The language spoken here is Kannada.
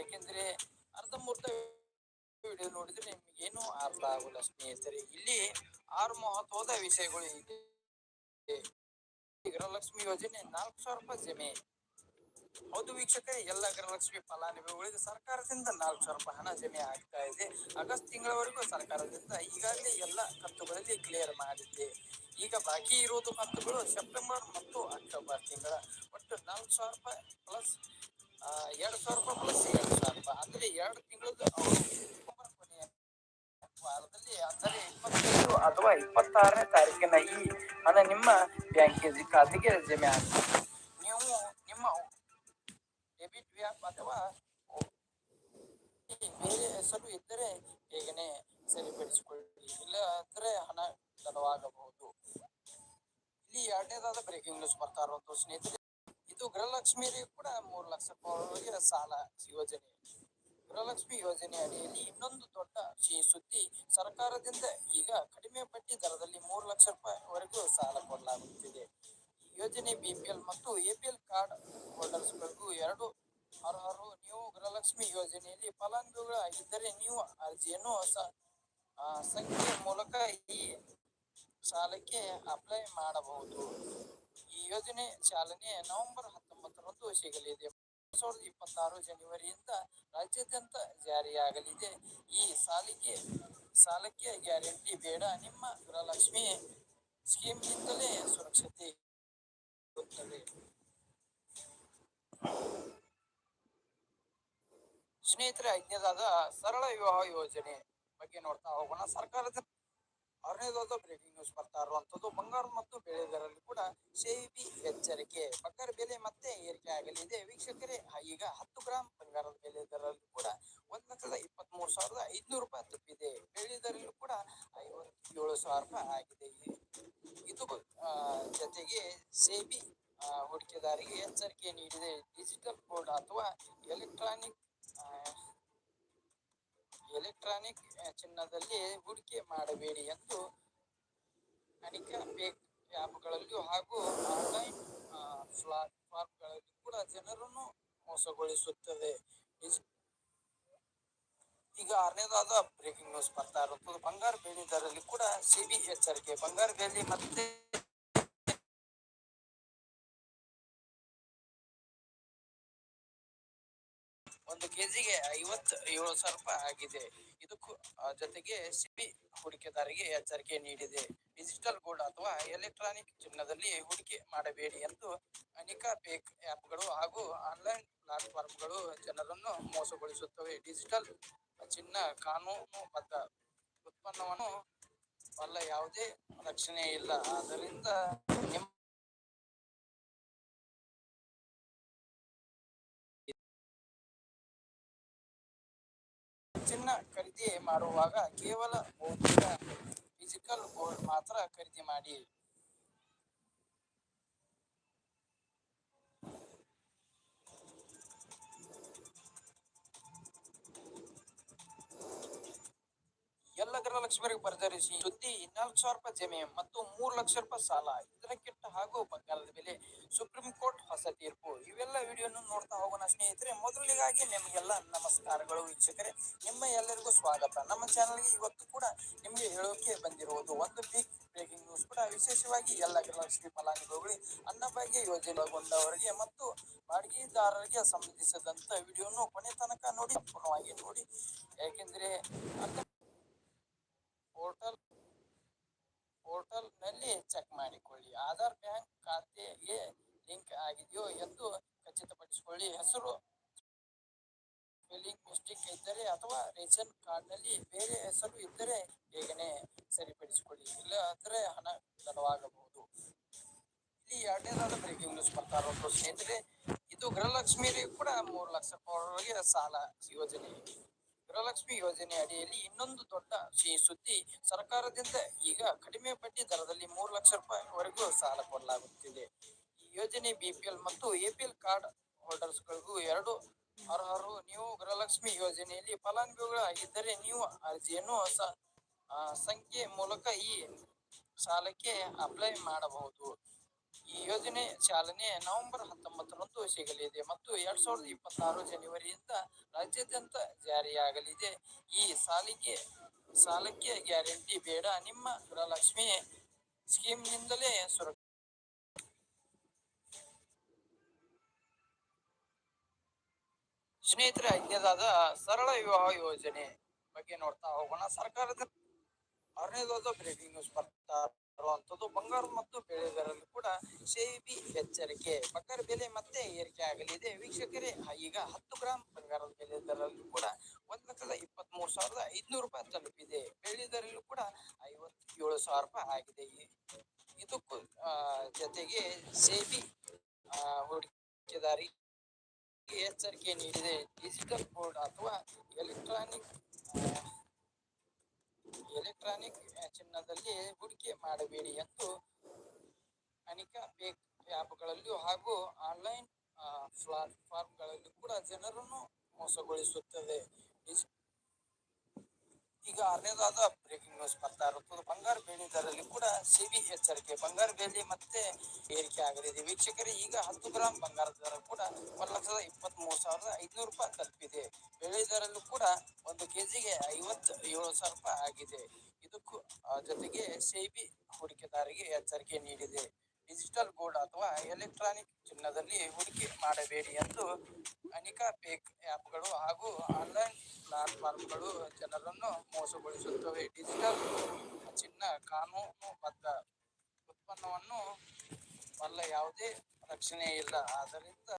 ಯಾಕೆಂದ್ರೆ ಅರ್ಧಂಬರ್ಧ ವಿಡಿಯೋ ನೋಡಿದ್ರೆ ನಿಮ್ಗೆ ಏನು ಅರ್ಥ ಆಗುಲ್ಲ ಸ್ನೇಹಿತರೆ. ಇಲ್ಲಿ ಆರು ಮಹತ್ವದ ವಿಷಯಗಳು ಇದೆ. ಗೃಹಲಕ್ಷ್ಮಿ ಯೋಜನೆ ನಾಲ್ಕು ಸಾವಿರ ರೂಪಾಯಿ ಜಮೆ. ಹೌದು ವೀಕ್ಷಕರೇ, ಎಲ್ಲ ಗೃಹಲಕ್ಷ್ಮಿ ಫಲಾನುಭವಿಗಳಿಗೆ ಸರ್ಕಾರದಿಂದ ನಾಲ್ಕು ಸಾವಿರ ರೂಪಾಯಿ ಹಣ ಜಮೆ ಆಗ್ತಾ ಇದೆ. ಆಗಸ್ಟ್ ತಿಂಗಳವರೆಗೂ ಸರ್ಕಾರದಿಂದ ಈಗಾಗಲೇ ಎಲ್ಲ ಕಂತುಗಳಲ್ಲಿ ಕ್ಲಿಯರ್ ಮಾಡಿದೆ ಈಗ ಬಾಕಿ ಇರುವುದು ಕಂತುಗಳು ಸೆಪ್ಟೆಂಬರ್ ಮತ್ತು ಅಕ್ಟೋಬರ್ ತಿಂಗಳ. ಒಟ್ಟು ನಾಲ್ಕು ಸಾವಿರ ರೂಪಾಯಿ ಪ್ಲಸ್ ಎರಡು ಸಾವಿರ ರೂಪಾಯಿ ಪ್ಲಸ್ ಎರಡು ಸಾವಿರ ರೂಪಾಯಿ ಅಂದ್ರೆ ಎರಡು ತಿಂಗಳದ್ದು ವಾರದಲ್ಲಿ ಅಂದರೆ ಇಪ್ಪತ್ತೈದು ಅಥವಾ ಇಪ್ಪತ್ತಾರನೇ ತಾರೀಕಿನ ಈ ಹಣ ನಿಮ್ಮ ಬ್ಯಾಂಕಿನ ಖಾತೆಗೆ ಜಮೆ ಆಗ್ತದೆ. ನೀವು ನಿಮ್ಮ ಡೆಬಿಟ್ ವ್ಯಾಪ್ ಅಥವಾ ಬೇರೆ ಹೆಸರು ಇದ್ದರೆ ಬೇಗನೆ ಸರಿಪಡಿಸಿಕೊಳ್ಳಿ. ಇಲ್ಲ ಅಂದ್ರೆ ಹಣ ತಡವಾಗಬಹುದು ಇಲ್ಲಿ ಎರಡನೇದಾದ ಬ್ರೇಕಿಂಗ್ ನ್ಯೂಸ್ ಬರ್ತಾ ಇರುವಂತಹ ಸ್ನೇಹಿತರೆ. ಇದು ಗೃಹಲಕ್ಷ್ಮಿಯರಿಗೆ ಕೂಡ ಮೂರು ಲಕ್ಷ ರೂಪಾಯಿ ಸಾಲ ಯೋಜನೆ. ಗೃಹಲಕ್ಷ್ಮಿ ಯೋಜನೆ ಅಡಿಯಲ್ಲಿ ಇನ್ನೊಂದು ದೊಡ್ಡ ಸುದ್ದಿ, ಸರ್ಕಾರದಿಂದ ಈಗ ಕಡಿಮೆ ಬಡ್ಡಿ ದರದಲ್ಲಿ ಮೂರು ಲಕ್ಷ ರೂಪಾಯಿವರೆಗೂ ಸಾಲ ಕೊಡಲಾಗುತ್ತಿದೆ. ಈ ಯೋಜನೆ ಬಿಪಿಎಲ್ ಮತ್ತು ಎಪಿಎಲ್ ಕಾರ್ಡ್ ಹೋಲ್ಡರ್ಸ್ಗಳಿಗೂ ಎರಡು ಅರ್ಹರು. ನೀವು ಗೃಹಲಕ್ಷ್ಮಿ ಯೋಜನೆಯಲ್ಲಿ ಫಲಾನುಭವಿಗಳಾಗಿದ್ದರೆ ನೀವು ಅರ್ಜಿಯನ್ನು ಸಂಖ್ಯೆ ಮೂಲಕ ಈ ಸಾಲಕ್ಕೆ ಅಪ್ಲೈ ಮಾಡಬಹುದು. ಈ ಯೋಜನೆ ಚಾಲನೆ ನವೆಂಬರ್ ಹತ್ತೊಂಬತ್ತರಂದು ಸಿಗಲಿದೆ. ಸಾವಿರದ ಇಪ್ಪತ್ತಾರು ಜನವರಿಯಿಂದ ರಾಜ್ಯಾದ್ಯಂತ ಜಾರಿಯಾಗಲಿದೆ. ಈ ಸಾಲಿಗೆ, ಸಾಲಕ್ಕೆ ಗ್ಯಾರಂಟಿ ಬೇಡ. ನಿಮ್ಮ ಗೃಹಲಕ್ಷ್ಮಿ ಸ್ಕೀಮ್ನಿಂದಲೇ ಸುರಕ್ಷತೆ ಸ್ನೇಹಿತರೆ, ಐದನೇದಾದ ಸರಳ ವಿವಾಹ ಯೋಜನೆ ಬಗ್ಗೆ ನೋಡ್ತಾ ಹೋಗೋಣ. ಸರ್ಕಾರದ ಆರನೇದಾದ ಬ್ರೇಕಿಂಗ್ ನ್ಯೂಸ್ ಬರ್ತಾ ಇರುವಂತದ್ದು ಬಂಗಾರ ಮತ್ತು ಬೆಳೆ ದರದಲ್ಲಿ ಕೂಡ ಸೇಬಿ ಎಚ್ಚರಿಕೆ. ಬಂಗಾರ ಬೆಲೆ ಮತ್ತೆ ಏರಿಕೆ ಆಗಲಿದೆ ವೀಕ್ಷಕರೇ, ಈಗ ಹತ್ತು ಗ್ರಾಮ್ ಬಂಗಾರದ ಬೆಲೆ ದರದಲ್ಲಿ ಕೂಡ ಒಂದ್ ಲಕ್ಷದ ಇಪ್ಪತ್ತ್ ಮೂರು ಸಾವಿರದ ಐದ್ನೂರು ರೂಪಾಯಿ ತಪ್ಪಿದೆ. ಬೆಳೆ ದರಲ್ಲೂ ಕೂಡ ಐವತ್ತೇಳು ಸಾವಿರ ರೂಪಾಯಿ ಆಗಿದೆ. ಇದು ಜೊತೆಗೆ ಸೇಬಿ ಹೂಡಿಕೆದಾರಿಗೆ ಎಚ್ಚರಿಕೆ ನೀಡಿದೆ. ಡಿಜಿಟಲ್ ಬೋರ್ಡ್ ಅಥವಾ ಎಲೆಕ್ಟ್ರಾನಿಕ್ ಎಲೆಕ್ಟ್ರಾನಿಕ್ ಚಿನ್ನದಲ್ಲಿ ಹೂಡಿಕೆ ಮಾಡಬೇಡಿ ಎಂದು ಅನೇಕ ಬೇಕ್ ಆ್ಯಪ್ಗಳಲ್ಲಿಯೂ ಹಾಗೂ ಆನ್ಲೈನ್ ಪ್ಲಾಟ್ಫಾರ್ಮ್ಗಳಲ್ಲಿ ಕೂಡ ಜನರನ್ನು ಮೋಸಗೊಳಿಸುತ್ತದೆ. ಈಗ ಆರನೇದಾದ ಬ್ರೇಕಿಂಗ್ ನ್ಯೂಸ್ ಬರ್ತಾ ಇರುತ್ತದೆ ಬಂಗಾರ ಬೆಳ್ಳಿ ದರದಲ್ಲಿ ಕೂಡ ಸಿಬಿ ಎಚ್ಚರಿಕೆ. ಬಂಗಾರ ಬೆಳೆ ಮತ್ತೆ ಒಂದು ಕೆಜಿಗೆ ಐವತ್ತು, ಏಳು ಸಾವಿರ ರೂಪಾಯಿ ಆಗಿದೆ. ಇದಕ್ಕೂ ಜೊತೆಗೆ ಸಿಬಿ ಹೂಡಿಕೆದಾರರಿಗೆ ಎಚ್ಚರಿಕೆ ನೀಡಿದೆ. ಡಿಜಿಟಲ್ ಗೋಲ್ಡ್ ಅಥವಾ ಎಲೆಕ್ಟ್ರಾನಿಕ್ ಚಿನ್ನದಲ್ಲಿ ಹೂಡಿಕೆ ಮಾಡಬೇಡಿ ಎಂದು ಅನೇಕ ಪೇಕ್ ಆ್ಯಪ್ಗಳು ಹಾಗೂ ಆನ್ಲೈನ್ ಪ್ಲಾಟ್ಫಾರ್ಮ್ಗಳು ಜನರನ್ನು ಮೋಸಗೊಳಿಸುತ್ತವೆ. ಡಿಜಿಟಲ್ ಚಿನ್ನ ಕಾನೂನು ಬದ್ಧ ಉತ್ಪನ್ನವನ್ನು ಅಲ್ಲ ಯಾವುದೇ ರಕ್ಷಣೆ ಇಲ್ಲ ಆದ್ದರಿಂದ ಚಿನ್ನ ಖರೀದಿ ಮಾಡುವಾಗ ಕೇವಲ ಭೌತಿಕ ಫಿಸಿಕಲ್ ಗೋಲ್ಡ್ ಮಾತ್ರ ಖರೀದಿ ಮಾಡಿ. ಎಲ್ಲ ಗೃಹಲಕ್ಷ್ಮಿಯರಿಗೆ ಪರಿಚಯಿಸಿ. ಸುದ್ದಿ ನಾಲ್ಕು ಸಾವಿರ ರೂಪಾಯಿ ಜಮೆ ಮತ್ತು ಮೂರು ಲಕ್ಷ ರೂಪಾಯಿ ಸಾಲ. ಇದಕ್ಕಿಟ್ಟ ಹಾಗೂ ಬಂಗಾರದ ಬೆಲೆ. ಸುಪ್ರೀಂ ಕೋರ್ಟ್ ಹೊಸ ತೀರ್ಪು. ಇವೆಲ್ಲ ವಿಡಿಯೋನು ನೋಡ್ತಾ ಹೋಗೋಣ ಸ್ನೇಹಿತರೆ. ಮೊದಲಿಗಾಗಿ ನಿಮಗೆಲ್ಲ ನಮಸ್ಕಾರಗಳು ವೀಕ್ಷಕರೇ. ನಿಮ್ಮ ಎಲ್ಲರಿಗೂ ಸ್ವಾಗತ. ನಮ್ಮ ಚಾನಲ್ಗೆ ಇವತ್ತು ಕೂಡ ನಿಮಗೆ ಹೇಳೋಕೆ ಬಂದಿರುವುದು ಒಂದು ಬಿಗ್ ಬ್ರೇಕಿಂಗ್ ನ್ಯೂಸ್ ಕೂಡ. ವಿಶೇಷವಾಗಿ ಎಲ್ಲ ಗೃಹಲಕ್ಷ್ಮಿ ಫಲಾನುಭವಿಗಳು ಅನ್ನಭಾಗ್ಯ ಯೋಜನೆಗೊಂಡವರಿಗೆ ಮತ್ತು ಬಾಡಿಗೆದಾರರಿಗೆ ಸಂಬಂಧಿಸಿದಂತ ವಿಡಿಯೋನು ಕೊನೆ ತನಕ ನೋಡಿ ಸಂಪೂರ್ಣವಾಗಿ ನೋಡಿ. ಯಾಕೆಂದ್ರೆ ಪೋರ್ಟಲ್ ಪೋರ್ಟಲ್ನಲ್ಲಿ ಚೆಕ್ ಮಾಡಿಕೊಳ್ಳಿ. ಆಧಾರ್ ಬ್ಯಾಂಕ್ ಖಾತೆಗೆ ಲಿಂಕ್ ಆಗಿದೆಯೋ ಎಂದು ಖಚಿತಪಡಿಸಿಕೊಳ್ಳಿ. ಹೆಸರು ಸ್ಪೆಲ್ಲಿಂಗ್ ಮಿಸ್ಟೇಕ್ ಇದ್ದರೆ ಅಥವಾ ರೇಷನ್ ಕಾರ್ಡ್ನಲ್ಲಿ ಬೇರೆ ಹೆಸರು ಇದ್ದರೆ ಬೇಗನೆ ಸರಿಪಡಿಸಿಕೊಳ್ಳಿ. ಇಲ್ಲ ಅಂದ್ರೆ ಹಣ ಬಲವಾಗಬಹುದು ಇಲ್ಲಿ ಎರಡನೇದಾದ ಬ್ರೇಕಿಂಗ್ ನ್ಯೂಸ್ ಬರ್ತಾ ಸ್ನೇಹಿತರೆ, ಇದು ಗೃಹಲಕ್ಷ್ಮಿ ಕೂಡ ಮೂರು ಲಕ್ಷ ಕೋಟಿ ಸಾಲ ಯೋಜನೆ. ಗೃಹಲಕ್ಷ್ಮಿ ಯೋಜನೆ ಅಡಿಯಲ್ಲಿ ಇನ್ನೊಂದು ದೊಡ್ಡ ಸುದ್ದಿ. ಸರ್ಕಾರದಿಂದ ಈಗ ಕಡಿಮೆ ಬಡ್ಡಿ ದರದಲ್ಲಿ ಮೂರು ಲಕ್ಷ ರೂಪಾಯಿವರೆಗೂ ಸಾಲ ಕೊಡಲಾಗುತ್ತಿದೆ. ಈ ಯೋಜನೆ ಬಿಪಿಎಲ್ ಮತ್ತು ಎಪಿಎಲ್ ಕಾರ್ಡ್ ಹೋಲ್ಡರ್ಸ್ಗಳಿಗೂ ಎರಡು ಅರ್ಹರು. ನೀವು ಗೃಹಲಕ್ಷ್ಮಿ ಯೋಜನೆಯಲ್ಲಿ ಫಲಾನುಭವಿಗಳಾಗಿದ್ದರೆ ನೀವು ಅರ್ಜಿಯನ್ನು ಸಂಖ್ಯೆ ಮೂಲಕ ಈ ಸಾಲಕ್ಕೆ ಅಪ್ಲೈ ಮಾಡಬಹುದು. ಈ ಯೋಜನೆ ಚಾಲನೆ ನವೆಂಬರ್ ಹತ್ತೊಂಬತ್ತರಂದು ಸಿಗಲಿದೆ ಮತ್ತು ಎರಡ್ ಸಾವಿರದ ಇಪ್ಪತ್ತಾರು ಜನವರಿಯಿಂದ ರಾಜ್ಯಾದ್ಯಂತ ಜಾರಿಯಾಗಲಿದೆ. ಈ ಸಾಲಿಗೆ, ಸಾಲಕ್ಕೆ ಗ್ಯಾರಂಟಿ ಬೇಡ. ನಿಮ್ಮ ಗೃಹಲಕ್ಷ್ಮಿ ಸ್ಕೀಮ್ನಿಂದಲೇ ಸುರಕ್ಷ ಸ್ನೇಹಿತರೆ ಐದನೇದಾದ ಸರಳ ವಿವಾಹ ಯೋಜನೆ ಬಗ್ಗೆ ನೋಡ್ತಾ ಹೋಗೋಣ. ಸರ್ಕಾರದ ಆರನೇದಾದ ಬ್ರೇಕಿಂಗ್ ನ್ಯೂಸ್ ಬರ್ತಾ ಇರುವಂತದ್ದು ಬಂಗಾರ ಮತ್ತು ಬೆಳೆ ದರದಲ್ಲಿ ಕೂಡ ಸೇಬಿ ಎಚ್ಚರಿಕೆ ಬಂಗಾರ ಬೆಲೆ ಮತ್ತೆ ಏರಿಕೆ ಆಗಲಿದೆ. ವೀಕ್ಷಕರೇ, ಈಗ ಹತ್ತು ಗ್ರಾಂ ಬಂಗಾರದ ಬೆಲೆ ದರಲ್ಲೂ ಕೂಡ ಒಂದ್ ಲಕ್ಷದ ಇಪ್ಪತ್ತ್ ಮೂರು ಸಾವಿರದ ಐದ್ನೂರು ರೂಪಾಯಿ ತಲುಪಿದೆ. ಬೆಳೆ ದರಲ್ಲೂ ಕೂಡ ಐವತ್ತೇಳು ಸಾವಿರ ರೂಪಾಯಿ ಆಗಿದೆ. ಇದಕ್ಕೂ ಜೊತೆಗೆ ಸೇಬಿ ಹೂಡಿಕೆದಾರಿ ಎಚ್ಚರಿಕೆ ನೀಡಿದೆ. ಡಿಜಿಟಲ್ ಬೋರ್ಡ್ ಅಥವಾ ಎಲೆಕ್ಟ್ರಾನಿಕ್ ಎಲೆಕ್ಟ್ರಾನಿಕ್ ಚಿನ್ನದಲ್ಲಿ ಹೂಡಿಕೆ ಮಾಡಬೇಡಿ ಎಂದು ಅನೇಕ ಬೇಕ್ ಆ್ಯಪ್ಗಳಲ್ಲಿಯೂ ಹಾಗೂ ಆನ್ಲೈನ್ ಪ್ಲಾಟ್ಫಾರ್ಮ್ಗಳಲ್ಲಿ ಕೂಡ ಜನರನ್ನು ಮೋಸಗೊಳಿಸುತ್ತದೆ. ಈಗ ಆರನೇದಾದ ಬ್ರೇಕಿಂಗ್ ನ್ಯೂಸ್ ಬರ್ತಾ ಇರುತ್ತದೆ. ಬಂಗಾರ ಬೇಲಿ ದರದಲ್ಲಿ ಕೂಡ ಸಿಬಿ ಎಚ್ಚರಿಕೆ. ಬಂಗಾರ ಬೆಲೆ ಮತ್ತೆ ಏರಿಕೆ ಆಗಲಿದೆ. ವೀಕ್ಷಕರೇ, ಈಗ ಹತ್ತು ಗ್ರಾಮ್ ಬಂಗಾರದ ದರ ಕೂಡ ಒಂದು ಲಕ್ಷದ ಇಪ್ಪತ್ತ್ ಮೂರು ಸಾವಿರದ ಐದುನೂರು ರೂಪಾಯಿ ತಲುಪಿದೆ. ಬೆಳೆ ದರಲ್ಲೂ ಕೂಡ ಒಂದು ಕೆಜಿಗೆ ಏಳು ಸಾವಿರ ರೂಪಾಯಿ ಆಗಿದೆ. ಇದಕ್ಕೂ ಜೊತೆಗೆ ಸೇಬಿ ಹೂಡಿಕೆದಾರರಿಗೆ ಎಚ್ಚರಿಕೆ ನೀಡಿದೆ. ಡಿಜಿಟಲ್ ಗೋಲ್ಡ್ ಅಥವಾ ಎಲೆಕ್ಟ್ರಾನಿಕ್ ಚಿನ್ನದಲ್ಲಿ ಹೂಡಿಕೆ ಮಾಡಬೇಡಿ ಎಂದು ಅನೇಕ ಪೇಕ್ ಆ್ಯಪ್ಗಳು ಹಾಗೂ ಆನ್ಲೈನ್ ಪ್ಲಾಟ್ಫಾರ್ಮ್ಗಳು ಜನರನ್ನು ಮೋಸಗೊಳಿಸುತ್ತವೆ. ಡಿಜಿಟಲ್ ಚಿನ್ನ ಕಾನೂನುಬದ್ಧ ಉತ್ಪನ್ನವನ್ನು ವಲ್ಲ ಯಾವುದೇ ರಕ್ಷಣೆ ಇಲ್ಲ ಆದ್ದರಿಂದ